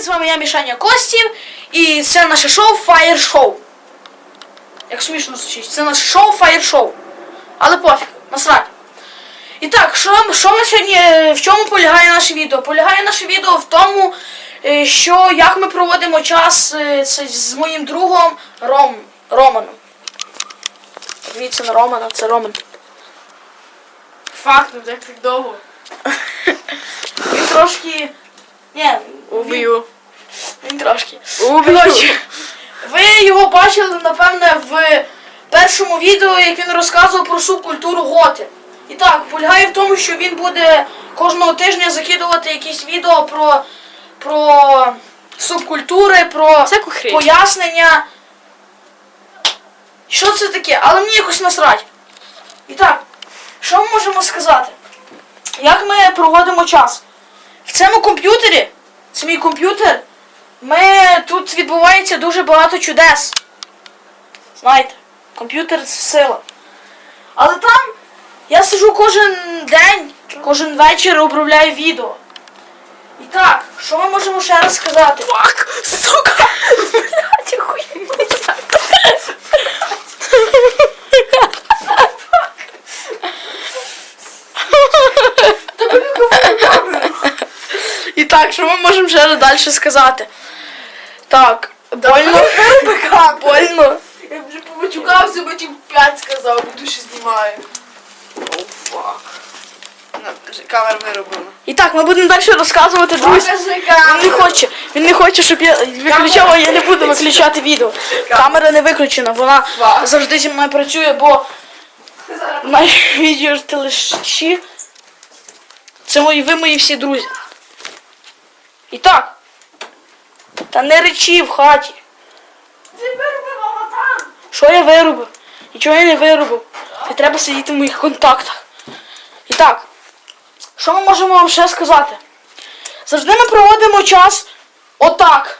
з вами я Мішаня Костів, і це наше шоу Fire Show. Як смішно звучить, це наше шоу Fire Show. Але пофіг, насрать. І так, що, що ми сьогодні, е, в чому полягає наше відео? Полягає наше відео в тому, е, що як ми проводимо час е, з моїм другом Ром, Романом. Дивіться на Романа, це Роман. Факт, ну так так довго. Він трошки. Ні, він, Уб'ю. він трошки. Коротше, ви його бачили, напевне, в першому відео, як він розказував про субкультуру готи. І так, полягає в тому, що він буде кожного тижня закидувати якісь відео про, про субкультури, про пояснення. Що це таке? Але мені якось насрать. І так, що ми можемо сказати? Як ми проводимо час? В цьому комп'ютері, це мій комп'ютер, тут відбувається дуже багато чудес. Знаєте, комп'ютер це сила. Але там я сижу кожен день, кожен вечір обробляю відео. І так, що ми можемо ще раз сказати? Фак, сука. Блядь, охуєнно. І так, що ми можемо ще далі сказати? Так, больно. Больно. Я вже помочукався, потім 5 сказав, бо душі знімаю. О, фак. На, вже камера виробила. І так, ми будемо далі розказувати, друзі. Він не хоче, він не хоче, щоб я виключав, а я не буду виключати відео. Камера не виключена, вона завжди зі мною працює, бо на відео телеші це мої, ви мої всі друзі. І так, та не речі в хаті. Ти виробив аватар. Що я виробив? Нічого я не виробив. Не треба сидіти в моїх контактах. І так, що ми можемо вам ще сказати? Завжди ми проводимо час отак.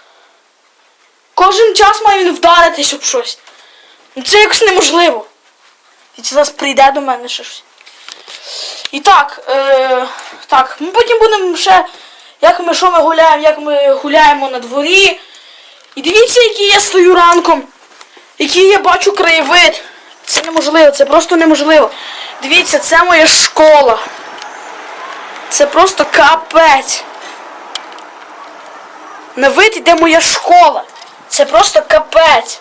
Кожен час має він вдаритись об щось. Ну це якось неможливо. І це зараз прийде до мене щось. І так, е, так, ми потім будемо ще, як ми що ми гуляємо, як ми гуляємо на дворі. І дивіться, який я стою ранком який я бачу краєвид. Це неможливо, це просто неможливо. Дивіться, це моя школа. Це просто капець. На вид іде моя школа. Це просто капець.